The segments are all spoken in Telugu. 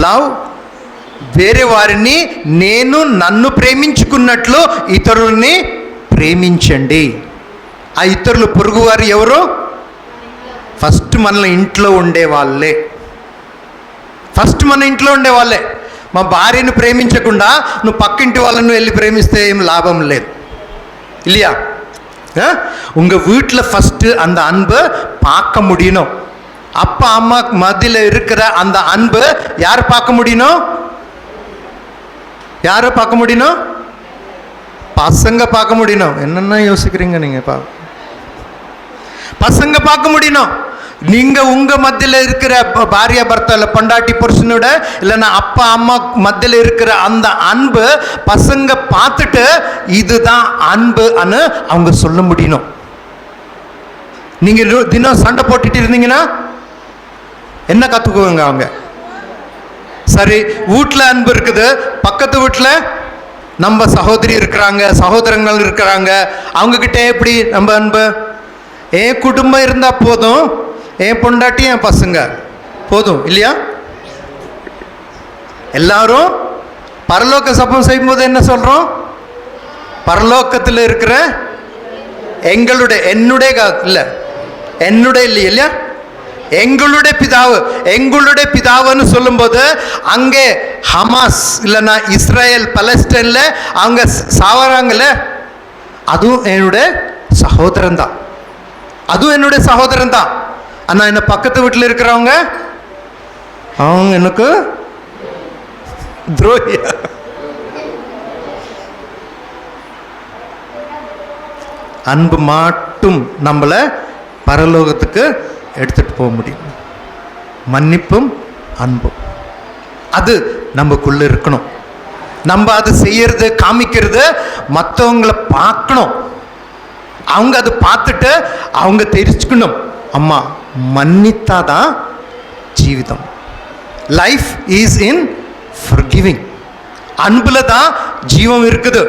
లవ్ వేరే వారిని నేను నన్ను ప్రేమించుకున్నట్లు ఇతరుల్ని ప్రేమించండి ఆ ఇతరులు పొరుగువారు ఎవరు ఫస్ట్ మన ఇంట్లో ఉండే వాళ్ళే ఫస్ట్ మన ఇంట్లో ఉండే వాళ్ళే మా భార్యను ప్రేమించకుండా నువ్వు పక్కింటి వాళ్ళను వెళ్ళి ప్రేమిస్తే ఏం లాభం లేదు இல்லையா ஆ? உங்க வீட்டில் ஃபஸ்ட்டு அந்த அன்பு பார்க்க முடியணும் அப்பா அம்மா மத்தியில் இருக்கிற அந்த அன்பு யார் பார்க்க முடியணும் யாரை பார்க்க முடியணும் பசங்க பார்க்க முடியணும் என்னென்ன யோசிக்கிறீங்க நீங்கள் பா? பசங்க பார்க்க முடியணும் நீங்கள் உங்கள் மத்தியில் இருக்கிற பாரிய பாரியா பர்த்தா பொண்டாட்டி புருஷனோட இல்லைன்னா அப்பா அம்மா மத்தியில் இருக்கிற அந்த அன்பு பசங்க பார்த்துட்டு இதுதான் அன்பு அவங்க சொல்ல முடியணும் நீங்கள் தினம் சண்டை போட்டுட்டு இருந்தீங்கன்னா என்ன கற்றுக்குவாங்க அவங்க? சரி வீட்டில் அன்பு இருக்குது. பக்கத்து வீட்டில் நம்ம சகோதரி இருக்கிறாங்க சகோதரங்கள் இருக்கிறாங்க. அவங்கக்கிட்ட எப்படி நம்ம அன்பு? என் குடும்பம் இருந்தால் போதும். என் பொண்டாட்டி என் பசங்க. போதும் இல்லையா? எல்லாரும் பரலோக சபம் செய்யும்போது என்ன சொல்கிறோம் பரலோக்கத்தில் இருக்கிற எங்களுடைய என்னுடைய இல்லை என்னுடைய இல்லை இல்லையா? எங்களுடைய பிதாவு எங்களுடைய பிதாவுன்னு சொல்லும்போது அங்கே ஹமாஸ் இல்லைன்னா இஸ்ரேல் பலஸ்டைனில் அவங்க சாவறாங்கல்ல? அதுவும் என்னுடைய சகோதரன் தான் அதுவும் என்னுடைய சகோதரன் தான் ஆனால் என்ன பக்கத்து வீட்டில் இருக்கிறவங்க? அவங்க எனக்கு துரோகியா? அன்பு மட்டும் நம்மளை பரலோகத்துக்கு எடுத்துகிட்டு போக முடியும். மன்னிப்பும் அன்பும். அது நமக்குள்ளே இருக்கணும். நம்ம அது செய்யறது காமிக்கிறது மற்றவங்களை பார்க்கணும். அவங்க அதை பார்த்துட்டு அவங்க தெரிஞ்சுக்கணும். அம்மா மன்னித்தா தான் ஜீவிதம். லைஃப் ஈஸ் இன் ஃபர்கிவிங் அன்பில் தான் ஜீவம் இருக்குது.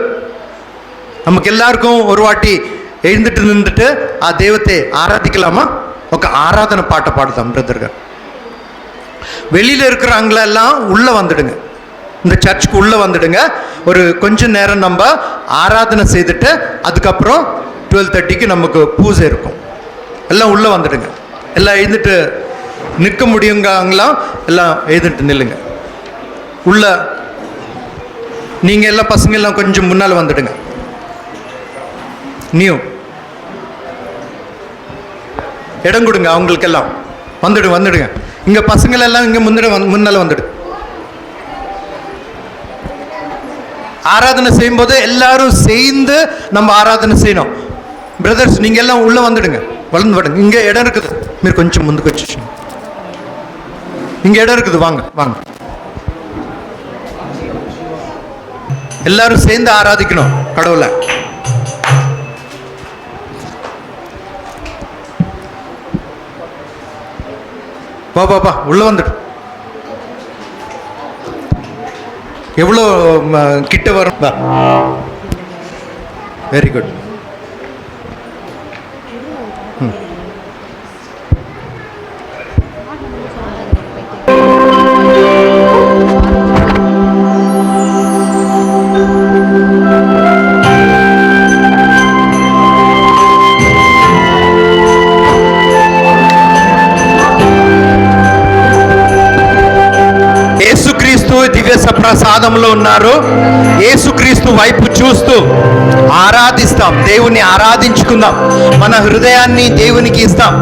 நமக்கு எல்லாருக்கும் ஒரு வாட்டி எழுந்துட்டு நின்றுட்டு ஆ தெய்வத்தை ஆராதிக்கலாமா? ఒక ఆరాధన పాట పాడుతాం బ్రదర్ గారు வெளியில் இருக்கிறாங்களெல்லாம் உள்ளே வந்துடுங்க இந்த சர்ச்சுக்கு உள்ளே வந்துடுங்க ஒரு கொஞ்ச நேரம் நம்ம ஆராதனை செய்துட்டு அதுக்கப்புறம் டுவெல் தேர்ட்டிக்கு நமக்கு பூஜை இருக்கும் எல்லாம் உள்ளே வந்துடுங்க எல்லாம் எழுந்துட்டு நிற்க முடியுங்கலாம் எல்லாம் எழுந்துட்டு நில்லுங்க உள்ள நீங்கள் எல்லாம் பசங்க எல்லாம் கொஞ்சம் முன்னால் வந்துடுங்க நியூ இடம் கொடுங்க அவங்களுக்கெல்லாம். வந்துடுங்க வந்துடுங்க. இங்கே பசங்களெல்லாம் இங்கே முந்திட வந் முன்னால் வந்துடு. ஆராதனை செய்யும்போது எல்லாரும் சேர்ந்து நம்ம ஆராதனை செய்யணும். பிரதர்ஸ் நீங்கள் எல்லாம் உள்ளே வந்துடுங்க. வளர்ந்து வாடுங்க. இங்கே இடம் இருக்குது. மீர் கொஞ்சம் முந்துக்கு வச்சு இங்கே இடம் இருக்குது. வாங்க வாங்க. எல்லாரும் சேர்ந்து ஆராதிக்கணும். கடவுளை. பா பாப்பா உள்ளே வந்துடு. எவ்வளோ கிட்ட வரும்? வெரி குட் దివ్య ప్రసాదంలో ఉన్నారు. యేసుక్రీస్తు వైపు చూస్తూ ఆరాధిస్తాం. దేవుని ఆరాధించుకుందాం. మన హృదయాన్ని దేవునికి ఇస్తాం.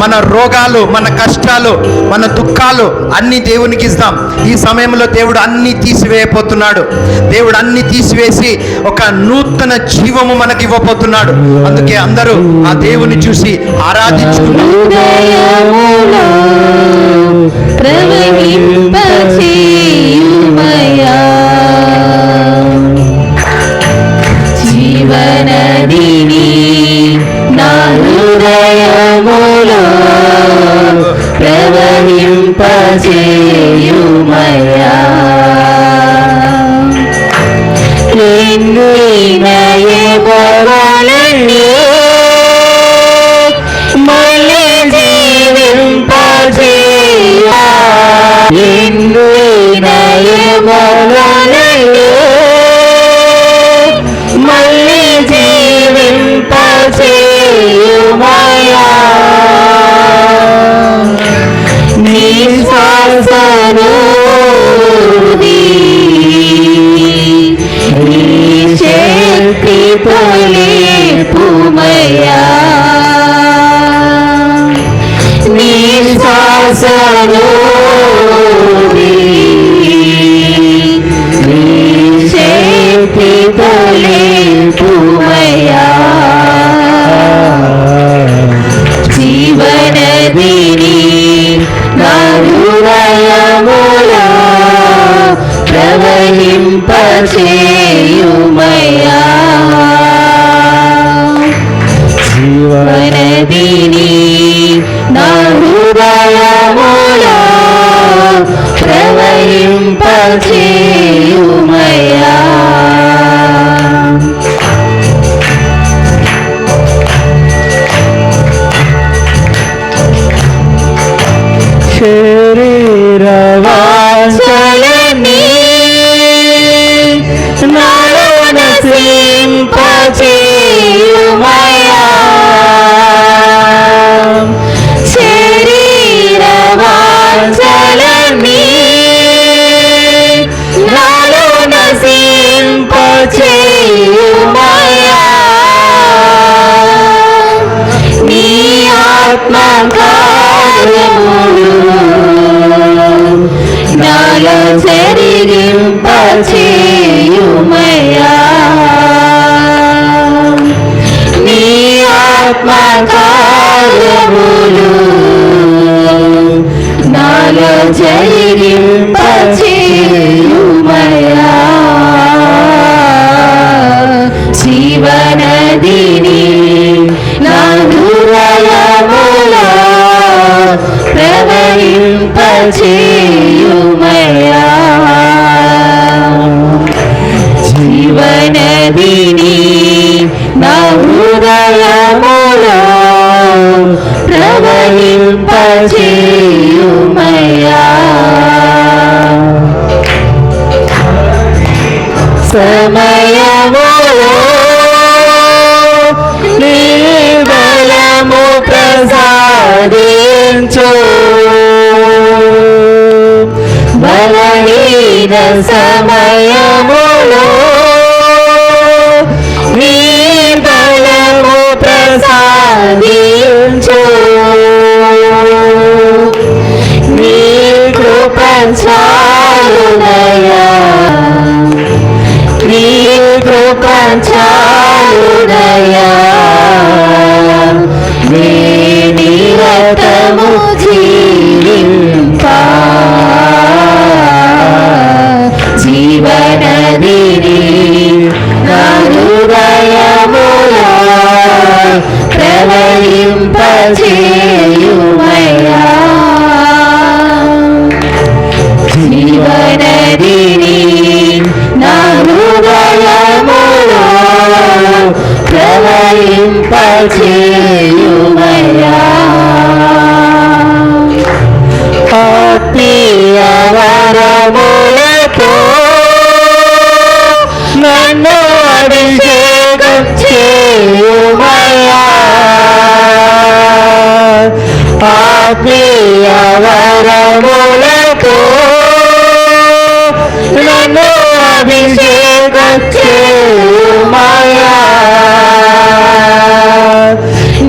మన రోగాలు మన కష్టాలు మన దుఃఖాలు అన్ని దేవునికి ఇస్తాం. ఈ సమయంలో దేవుడు అన్ని తీసివేయబోతున్నాడు. దేవుడు అన్ని తీసివేసి ఒక నూతన జీవము మనకి ఇవ్వబోతున్నాడు. అందుకే అందరూ ఆ దేవుని చూసి ఆరాధించుకుందాం. ప్రవహింపచేయుమయా జీవనదిని నా హృదయములో ప్రవహింపచేయుమయా నిన్ను Jesus. ఆత్మీయవరములతో నన్ను అభిషేకమయా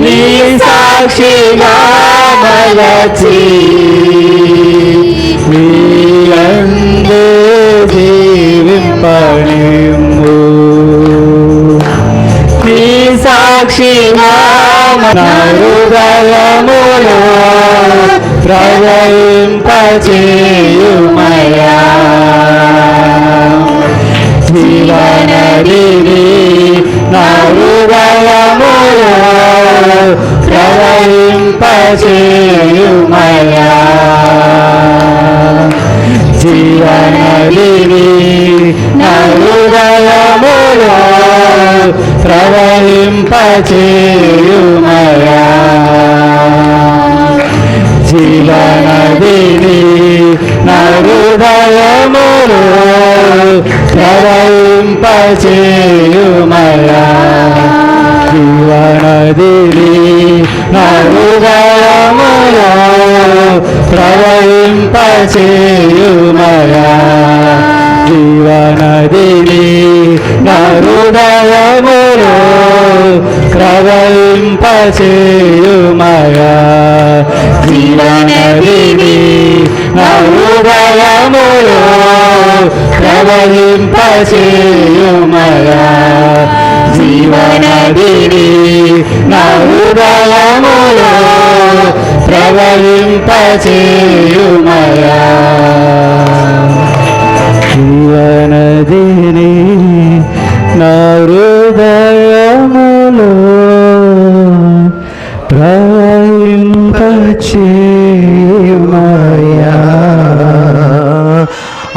నీ సాక్షిగా మలచి నీయందే దేవింపణిము నీ సాక్షిగా ప్రవహింపచేయుమయా జీవనదివి నా హృదయములో ప్రవహింపచేయుమయా జీవనదివి నా హృదయములో ప్రవహింపచేయు. జీవనదివి నా హృదయములు స్మరింపచేయుమయా జీవనదివి నా హృదయములు ప్రవహింపచేయుమయా జీవనదివి నా హృదయములు ప్రవహింపచేయుమ ప్రవహింపచేయుమయా జీవనదిని నా హృదయములో ప్రవహింపచేయుమయా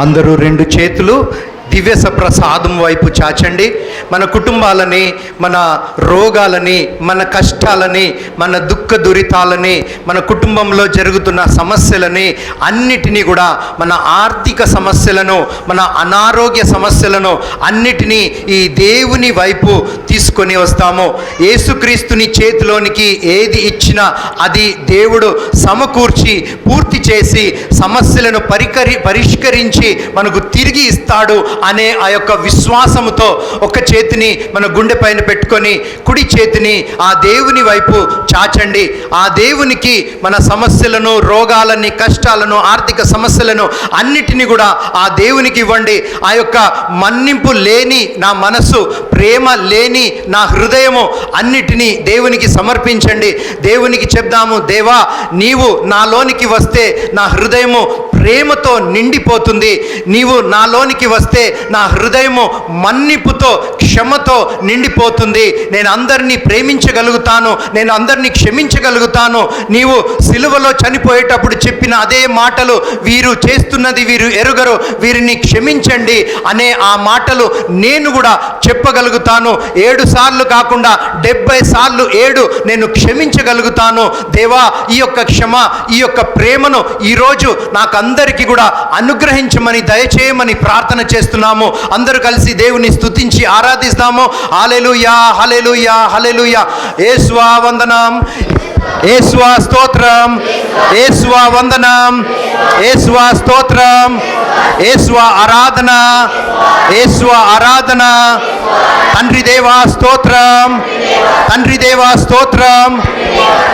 అందరూ రెండు చేతులు దివ్య ప్రసాదం వైపు చాచండి. మన కుటుంబాలని మన రోగాలని మన కష్టాలని మన దుఃఖ దురితాలని మన కుటుంబంలో జరుగుతున్న సమస్యలని అన్నిటినీ కూడా మన ఆర్థిక సమస్యలను మన అనారోగ్య సమస్యలను అన్నిటినీ ఈ దేవుని వైపు తీసుకొని వస్తాము. యేసుక్రీస్తుని చేతిలోనికి ఏది ఇచ్చినా అది దేవుడు సమకూర్చి పూర్తి చేసి సమస్యలను పరికరి పరిష్కరించి మనకు తిరిగి ఇస్తాడు అనే ఆ యొక్క విశ్వాసముతో ఒక చేతిని మన గుండె పైన పెట్టుకొని కుడి చేతిని ఆ దేవుని వైపు చాచండి. ఆ దేవునికి మన సమస్యలను రోగాలని కష్టాలను ఆర్థిక సమస్యలను అన్నిటినీ కూడా ఆ దేవునికి ఇవ్వండి. ఆ యొక్క మన్నింపు లేని నా మనస్సు ప్రేమ లేని నా హృదయము అన్నిటినీ దేవునికి సమర్పించండి. దేవునికి చెప్దాము దేవా నీవు నాలోనికి వస్తే నా హృదయము ప్రేమతో నిండిపోతుంది. నీవు నాలోనికి వస్తే నా హృదయము మన్నిపుతో క్షమతో నిండిపోతుంది. నేను అందరినీ ప్రేమించగలుగుతాను. నేను అందరినీ క్షమించగలుగుతాను. నీవు సిలువలో చనిపోయేటప్పుడు చెప్పిన అదే మాటలు వీరు చేస్తున్నది వీరు ఎరుగరు. వీరిని క్షమించండి అనే ఆ మాటలు నేను కూడా చెప్పగలుగుతాను. ఏడు సార్లు కాకుండా డెబ్బై సార్లు ఏడు నేను క్షమించగలుగుతాను. దేవా ఈ యొక్క క్షమ ఈ యొక్క ప్రేమను ఈరోజు నాకు అందరికీ కూడా అనుగ్రహించమని దయచేయమని ప్రార్థన చేస్తున్నాము. అందరూ కలిసి దేవుని స్తుతించి ప్రార్థిస్తాము. హాలెలుయా హలెలుయా హలెలుయా ఏస్వా వందనం. ఏస్వా స్తోత్రం. ఏస్వా వందనం. ఏస్వా స్తోత్రం. ఏస్వా ఆరాధన. ఏస్వా ఆరాధన. తండ్రి దేవా స్తోత్రం. తండ్రి దేవా స్తోత్రం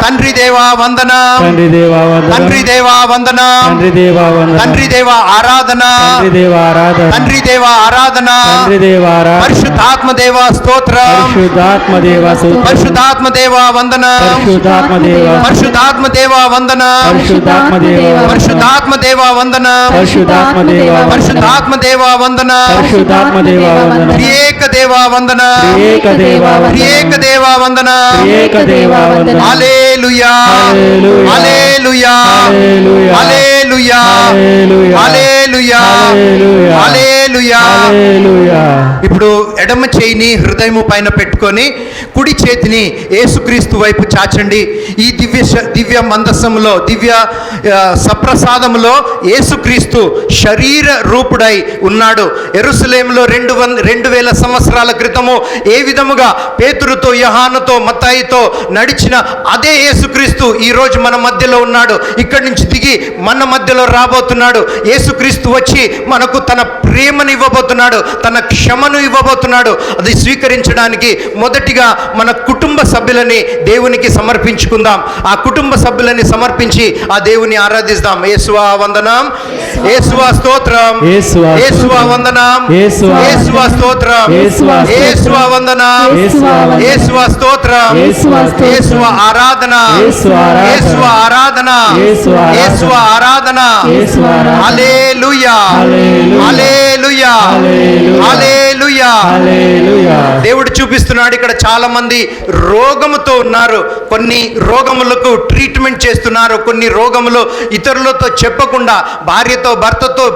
తండ్రి దేవా వందనం తండ్రి దేవా వందనం తండ్రి దేవా వందనం తండ్రి దేవా వందనం తండ్రి దేవా ఆరాధన తండ్రి దేవా ఆరాధన తండ్రి దేవా ఆరాధన తండ్రి దేవా ఆరాధన పరిశుద్ధాత్మ దేవా స్తోత్రం పరిశుద్ధాత్మ దేవా స్తోత్రం. పరిశుద్ధాత్మ దేవా వందనం పరిశుద్ధాత్మ దేవా పరిశుద్ధాత్మ దేవా వందనం పరిశుద్ధాత్మ దేవా పరిశుద్ధాత్మ దేవా వందనం పరిశుద్ధాత్మ దేవా పరిశుద్ధాత్మ దేవా వందనం పరిశుద్ధాత్మ దేవా వందనం త్రియేక దేవా వందనం త్రియేక దేవా వందనం త్రియేక దేవా వందనం త్రియేక దేవా వందనం. ఇప్పుడు ఎడమ చేయిని హృదయము పైన పెట్టుకొని కుడి చేతిని యేసుక్రీస్తు వైపు చాచండి ఈ దివ్య దివ్య మందసములో దివ్య సప్రసాదములో యేసుక్రీస్తు శరీర రూపుడై ఉన్నాడు ఎరుసలేంలో రెండు వన్ రెండు వేల సంవత్సరాల క్రితము ఏ విధముగా పేతురుతో యహానుతో మతాయితో నడిచిన అదే యేసుక్రీస్తు ఈరోజు మన మధ్యలో ఉన్నాడు. ఇక్కడి నుంచి దిగి మన మధ్యలో రాబోతున్నాడు. యేసుక్రీస్తు వచ్చి మనకు తన ప్రేమను ఇవ్వబోతున్నాడు తన క్షమను ఇవ్వబోతున్నాడు. అది స్వీకరించడానికి మొదటిగా మన కుటుంబ సభ్యులని దేవునికి సమర్పించుకుందాం. ఆ కుటుంబ సభ్యులని సమర్పించి ఆ దేవుని ఆరాధిస్తాం. యేసువా వందనం. యేసువా స్తోత్రం. వందనం. స్తోత్రం. వందనం. యేసువా హల్లెలూయా. హల్లెలూయా. హల్లెలూయా. దేవుడు చూపిస్తున్నాడు ఇక్కడ చాలా మంది రోగముతో ఉన్నారు. కొన్ని రోగములకు ట్రీట్మెంట్ చేస్తున్నారు. కొన్ని రోగములు ఇతరులతో చెప్పకుండా భార్యతో భర్తతో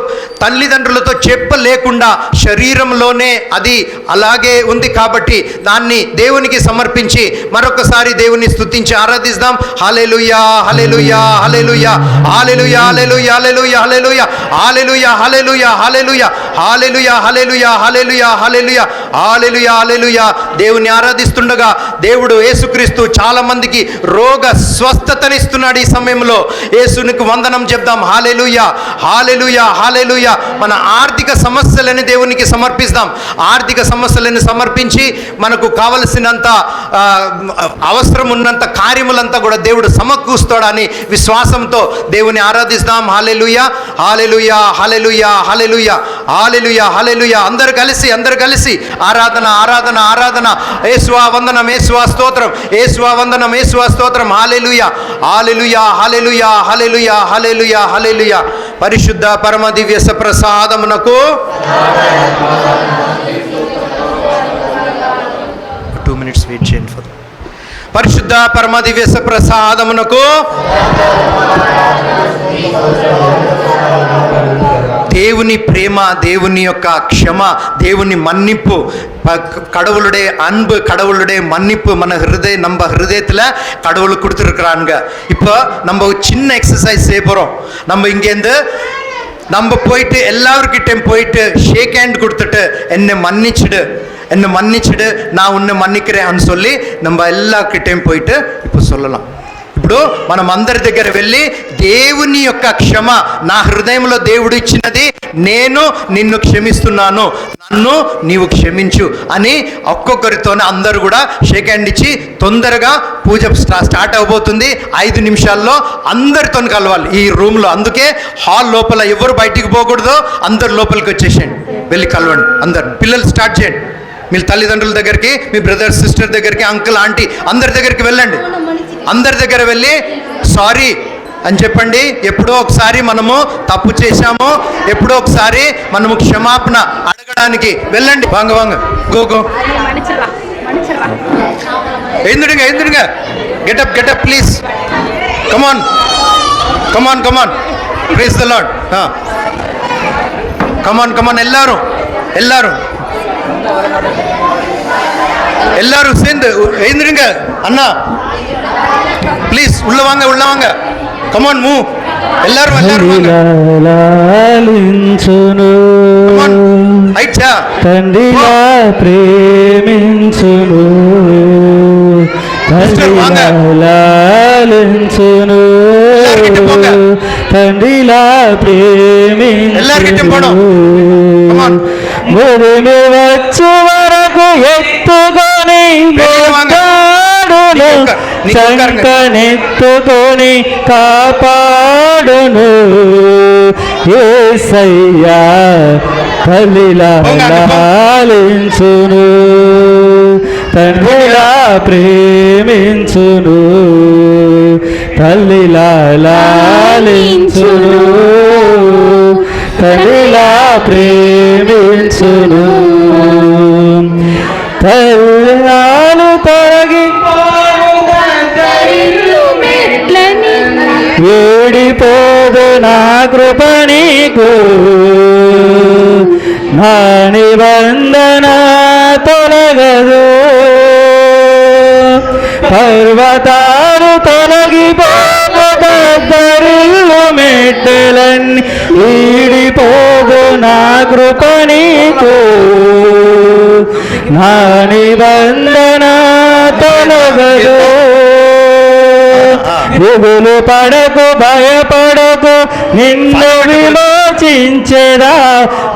తల్లిదండ్రులతో చెప్పలేకుండా శరీరంలోనే అది అలాగే ఉంది కాబట్టి దాన్ని దేవునికి సమర్పించి మరొకసారి దేవుని స్తుతించి ఆరాధిస్తాం హలెలుయా హలెలుయా హలెలుయా హల్లెలూయా హలెలుయా హలెలుయా హలెలుయా హల్లెలూయా హలెలుయా హలెలుయా హల్లెలూయా హలెలుయా హలెలుయా హలెలుయా హాలెలుయా హాలెలుయా దేవుని ఆరాధిస్తుండగా దేవుడు యేసుక్రీస్తు చాలా మందికి రోగ స్వస్థతనిస్తున్నాడు ఈ సమయంలో యేసునికి వందనం చెప్దాం హాలెలుయా హాలెలుయా హాలెలుయా మన ఆర్థిక సమస్యలని దేవునికి సమర్పిస్తాం ఆర్థిక సమస్యలను సమర్పించి మనకు కావలసినంత అవసరం ఉన్నంత కార్యములంతా కూడా దేవుడు సమకూస్తాడని విశ్వాసంతో దేవుని ఆరాధిస్తాం. Hallelujah hallelujah hallelujah hallelujah hallelujah hallelujah అందరు కలిసి అందరు కలిసి ఆరాధన ఆరాధన ఆరాధన. ఏసువా వందనం ఏసువా స్తోత్రం ఏసువా వందనం ఏసువా స్తోత్రం. Hallelujah hallelujah hallelujah hallelujah hallelujah hallelujah పరిశుద్ధ పరమ దివ్య సప్రసాదమునకు మినిట్స్ వెయిట్ చేయండి ఫర్ పరిశుద్ధ పరమ దివ్య సప్రసాదమునకు దేవుని ప్రేమ దేవుని యొక్క క్షమ దేవుని மன்னிப்பு ப- கடவுளுடைய அன்பு கடவுளுடைய மன்னிப்பு మన ஹிருதய நம்ம ஹிருதயத்தில் கடவுள் கொடுத்துருக்குறாங்க இப்போ நம்ம ஒரு சின்ன எக்ஸசைஸ் செய்ய போகிறோம் நம்ம இங்கேருந்து நம்ம போயிட்டு எல்லாருக்கிட்டையும் போயிட்டு ஷேக் ஹேண்ட் கொடுத்துட்டு என்னை மன்னிச்சிடு என்னை மன்னிச்சிடு நான் உன்னை மன்னிக்கிறேன்னு சொல்லி நம்ம எல்லார்கிட்டையும் போயிட்டு இப்போ சொல்லலாம் ఇప్పుడు మనం అందరి దగ్గర వెళ్ళి దేవుని యొక్క క్షమ నా హృదయంలో దేవుడు ఇచ్చినది నేను నిన్ను క్షమిస్తున్నాను నన్ను నీవు క్షమించు అని ఒక్కొక్కరితోనే అందరూ కూడా షేక్ హ్యాండ్ ఇచ్చి తొందరగా పూజ స్టా- స్టార్ట్ అవబోతుంది ఐదు నిమిషాల్లో అందరితో కలవాలి ఈ రూమ్లో అందుకే హాల్ లోపల ఎవరు బయటికి పోకూడదు అందరు లోపలికి వచ్చేసేయండి వెళ్ళి కలవండి అందరు పిల్లలు స్టార్ట్ చేయండి మీ తల్లిదండ్రుల దగ్గరికి మీ బ్రదర్ సిస్టర్ దగ్గరికి అంకుల్ ఆంటీ అందరి దగ్గరికి వెళ్ళండి. అందరి దగ్గర వెళ్ళి సారీ అని చెప్పండి. ఎప్పుడో ఒకసారి మనము తప్పు చేశాము ఎప్పుడో ఒకసారి మనము క్షమాపణ అడగడానికి వెళ్ళండి. వాంగ వాంగ గోగో ఎందుడుగా ఎందుడుగా get up get up please come on come on come on please the lord come on come on ఎల్లారు ఎల్లారు எல்லாரும் சேர்ந்து எழுந்திருங்க அண்ணா ப்ளீஸ் உள்ள வாங்க உள்ள வாங்க கமான் மூ எல்லாரும் எல்லாரும் வாங்க లాలించును Come on. ஆயிடுச்சா తండ్రిలా ప్రేమించును Sister, వాంగ. తండ్రిలా లాలించును எல்லார்கிட்ட போங்க. తండ్రిలా எல்லார்கிட்ட போணும். Come on. ప్రేమించును భూమి వచ్చు వరకు ఎత్తుకొని శంకనెత్తుకొని కాపాడును. ఏ సయ్యా తల్లిలాలించును తండ్రిలా ప్రేమించును. తల్లిలాలించును తల్లిలా ప్రేమించును. తల్లాలు తొలగి వేడిపోదు నా కృప నీకు. నా నిబంధన తొలగదు. పర్వతాలు తొలగిపో మెట్టెలన్నీ ఈడిపోగు నా కృప నీకు. నా నిబంధన తొలగదు. దిగులు పడకు భయపడకు నిన్ను విమోచించెదా.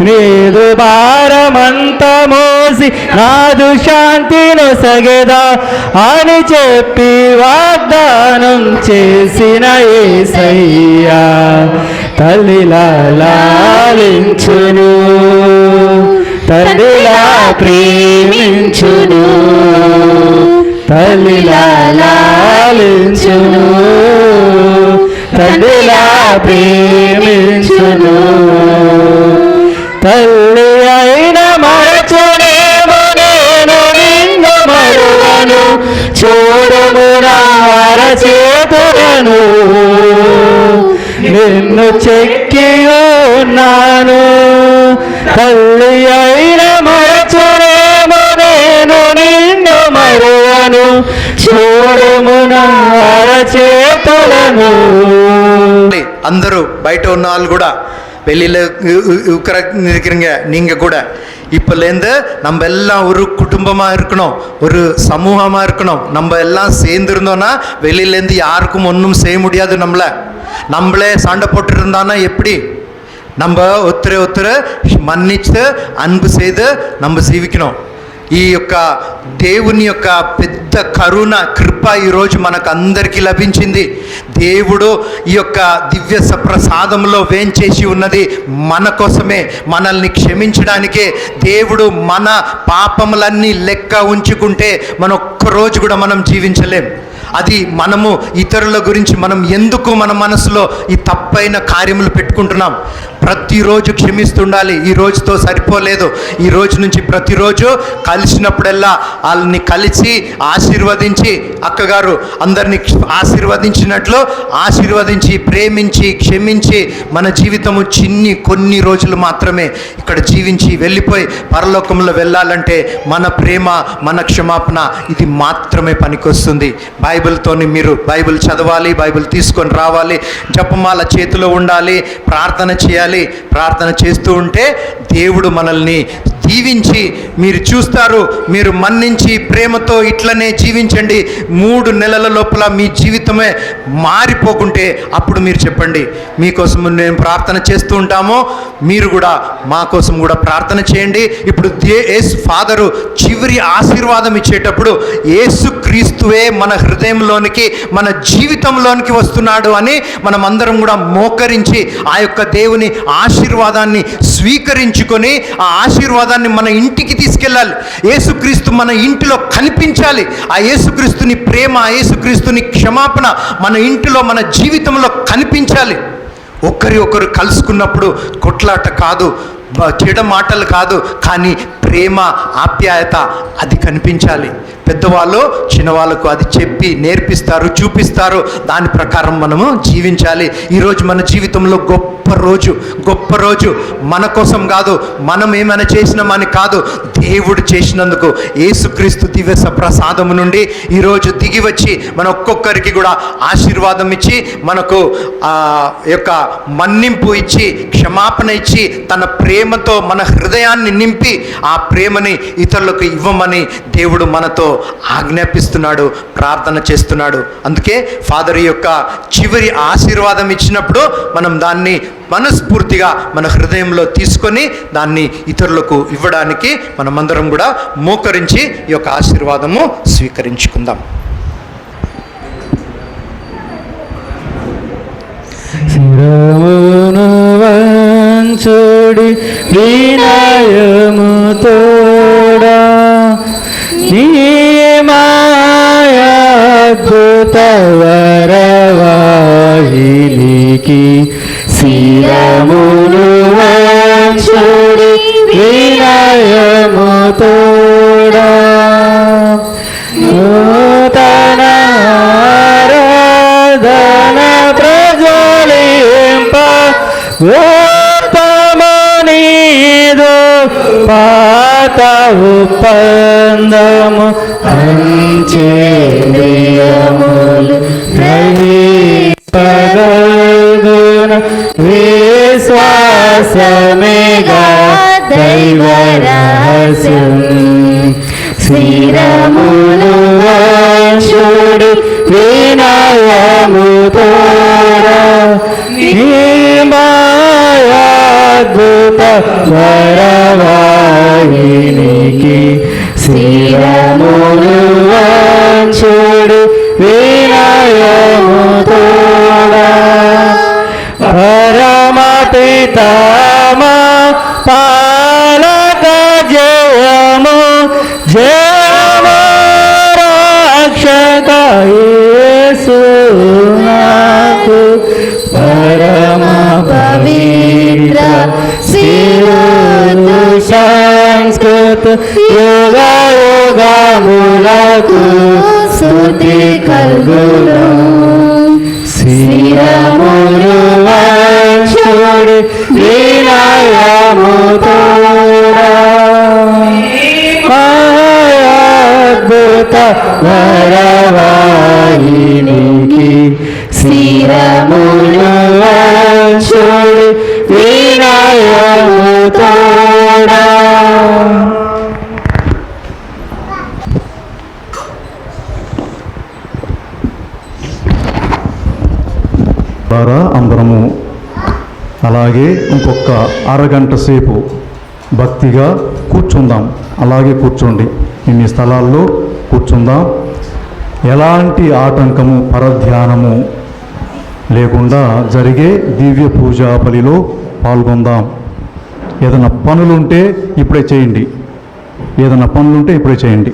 నీదు భారమంత మోసి నాదు శాంతిను సగదా అని చెప్పి వాగ్దానం చేసిన ఏసయ్యా. తల్లిలా లాలించును తల్లిలా ప్రేమించును తల్లిలా లాలించును తండ్రిలా ప్రేమించును తల్లి అయిన మరచునేమో నేను నిన్ను మరువను. చూడము నా అరచేతులను. నిన్ను చెక్కి ఉన్నాను తల్లి అయిన మరచునేమో నేను నిన్ను మరువను చూడము నా చేతులను అందరూ బయట ఉన్న వాళ్ళు కూడా வெளியில் உட்கார இருக்கிறீங்க. நீங்கள் கூட. இப்போலேருந்து நம்ம எல்லாம் ஒரு குடும்பமாக இருக்கணும். ஒரு சமூகமாக இருக்கணும். நம்ம எல்லாம் சேர்ந்துருந்தோன்னா வெளியிலேருந்து யாருக்கும் ஒன்றும் செய்ய முடியாது நம்மளை. நம்மளே சண்டை போட்டுருந்தான்னா எப்படி? நம்ம ஒருத்தரை ஒருத்தரை மன்னித்து அன்பு செய்து நம்ம ஜீவிக்கணும். ఈ యొక్క దేవుని యొక్క పెద్ద కరుణ కృప ఈరోజు మనకు అందరికీ లభించింది. దేవుడు ఈ యొక్క దివ్య సప్రసాదంలో వేంచేసి ఉన్నది మన కోసమే మనల్ని క్షమించడానికే. దేవుడు మన పాపములన్నీ లెక్క ఉంచుకుంటే మన ఒక్కరోజు కూడా మనం జీవించలేం. అది మనము ఇతరుల గురించి మనం ఎందుకు మన మనసులో ఈ తప్పైన కార్యములు పెట్టుకుంటున్నాం? ప్రతిరోజు క్షమిస్తుండాలి. ఈ రోజుతో సరిపోలేదు. ఈ రోజు నుంచి ప్రతిరోజు కలిసినప్పుడల్లా వాళ్ళని కలిసి ఆశీర్వదించి అక్కగారు అందరినీ ఆశీర్వదించినట్లు ఆశీర్వదించి ప్రేమించి క్షమించి మన జీవితము చిన్ని కొన్ని రోజులు మాత్రమే ఇక్కడ జీవించి వెళ్ళిపోయి పరలోకంలో వెళ్ళాలంటే మన ప్రేమ మన క్షమాపణ ఇది మాత్రమే పనికొస్తుంది. బైబిల్తోని మీరు బైబిల్ చదవాలి బైబిల్ తీసుకొని రావాలి జపమాల చేతిలో ఉండాలి ప్రార్థన చేయాలి ప్రార్థన చేస్తూ ఉంటే దేవుడు మనల్ని దీవించి మీరు చూస్తారు మీరు మన్నించి ప్రేమతో ఇట్లనే జీవించండి. మూడు నెలల లోపల మీ జీవితమే మారిపోకుంటే అప్పుడు మీరు చెప్పండి మీకోసం మేము ప్రార్థన చేస్తూ ఉంటాము మీరు కూడా మా కోసం కూడా ప్రార్థన చేయండి. ఇప్పుడు దే ఫాదరు చివరి ఆశీర్వాదం ఇచ్చేటప్పుడు ఏసు క్రీస్తువే మన హృదయంలోనికి మన జీవితంలోనికి వస్తున్నాడు అని మనం అందరం కూడా మోకరించి ఆ యొక్క దేవుని ఆశీర్వాదాన్ని స్వీకరించుకొని ఆ ఆశీర్వాదాన్ని మన ఇంటికి తీసుకెళ్ళాలి. యేసుక్రీస్తు మన ఇంటిలో కనిపించాలి. ఆ యేసుక్రీస్తుని ప్రేమ ఆ యేసుక్రీస్తుని క్షమాపణ మన ఇంటిలో మన జీవితంలో కనిపించాలి. ఒకరి ఒకరు కలుసుకున్నప్పుడు కొట్లాట కాదు చెడ మాటలు కాదు కానీ ప్రేమ ఆప్యాయత అది కనిపించాలి. పెద్దవాళ్ళు చిన్నవాళ్ళకు అది చెప్పి నేర్పిస్తారు చూపిస్తారు. దాని ప్రకారం మనము జీవించాలి. ఈరోజు మన జీవితంలో గొప్ప రోజు గొప్ప రోజు. మన కోసం కాదు మనం ఏమైనా చేసినామని కాదు. దేవుడు చేసినందుకు ఏసుక్రీస్తు దివ్య ప్రసాదము నుండి ఈరోజు దిగి వచ్చి మన ఒక్కొక్కరికి కూడా ఆశీర్వాదం ఇచ్చి మనకు యొక్క మన్నింపు ఇచ్చి క్షమాపణ ఇచ్చి తన ప్రేమ ప్రేమతో మన హృదయాన్ని నింపి ఆ ప్రేమని ఇతరులకు ఇవ్వమని దేవుడు మనతో ఆజ్ఞాపిస్తున్నాడు ప్రార్థన చేస్తున్నాడు. అందుకే ఫాదర్ యొక్క చివరి ఆశీర్వాదం ఇచ్చినప్పుడు మనం దాన్ని మనస్ఫూర్తిగా మన హృదయంలో తీసుకొని దాన్ని ఇతరులకు ఇవ్వడానికి మనమందరం కూడా మోకరించి ఈ యొక్క ఆశీర్వాదము స్వీకరించుకుందాం. శిరమును చూడి వినయము తోడా. నీ మాయాద్భుత వరవాహినికి శిరమును వరవాయినికి ద్వారా అందరము అలాగే ఇంకొక అరగంట సేపు భక్తిగా కూర్చుందాం. అలాగే కూర్చోండి. ఇన్ని స్థలాల్లో కూర్చుందాం. ఎలాంటి ఆటంకము పరధ్యానము లేకుండా జరిగే దివ్య పూజా బలిలో పాల్గొందాం. ఏదైనా పనులుంటే ఇప్పుడే చేయండి. ఏదైనా పనులుంటే ఇప్పుడే చేయండి.